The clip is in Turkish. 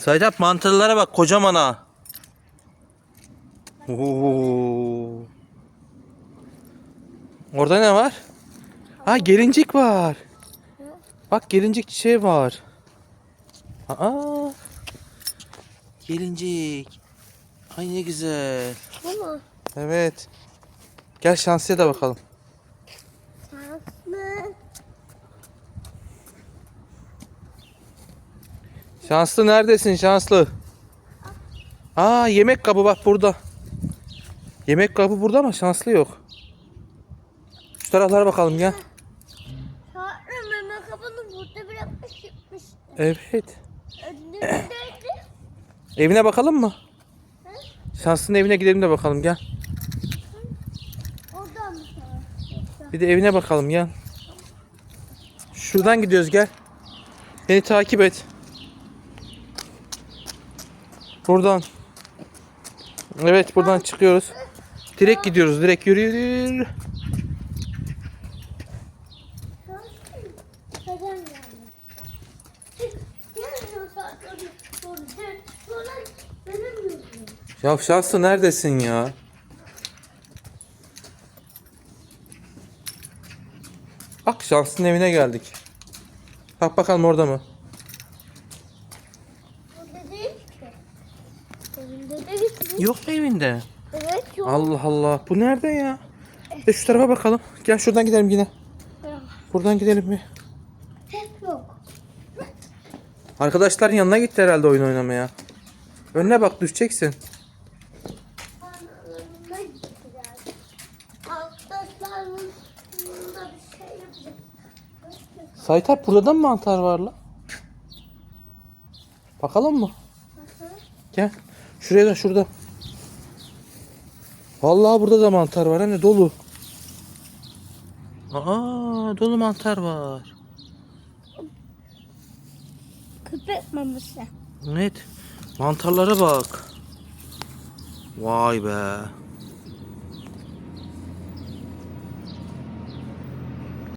Saydap mantarlara bak kocaman ha. Oo. Orada ne var? Ha gelincik var. Bak gelincik çiçeği var. Aa. Gelincik. Ay ne güzel. Bu mu? Evet. Gel şanslıya da bakalım. Şanslı. Şanslı neredesin şanslı? Aa yemek kabı bak burada. Yemek kabı burada ama şanslı yok. Şu taraflara bakalım gel. Sonra meme kabını burada bırakmış. Evet. Önündeydi. Evine bakalım mı? Şanslının evine gidelim de bakalım gel. Oradan mı sana? Bir de evine bakalım gel. Şuradan gidiyoruz gel. Beni takip et. Buradan. Evet buradan çıkıyoruz. Direkt gidiyoruz. Direkt yürü yürü. yürü. Ya şanslı neredesin ya? Bak şanslının evine geldik. Bak bakalım orada mı? Evinde de. Yok mu evinde? Evet yok. Allah Allah. Bu nerede ya? E şu tarafa bakalım. Gel şuradan gidelim yine. Buradan gidelim mi? Hep yok. Arkadaşların yanına gitti herhalde oyun oynamaya. Önüne bak düşeceksin. Şey. Saytap burada da mı mantar var lan? Bakalım mı? Gel. Şuraya da şurada. Vallahi burada da mantar var de dolu. Aa dolu mantar var. Köpek maması. Evet. Mantarlara bak. Vay be.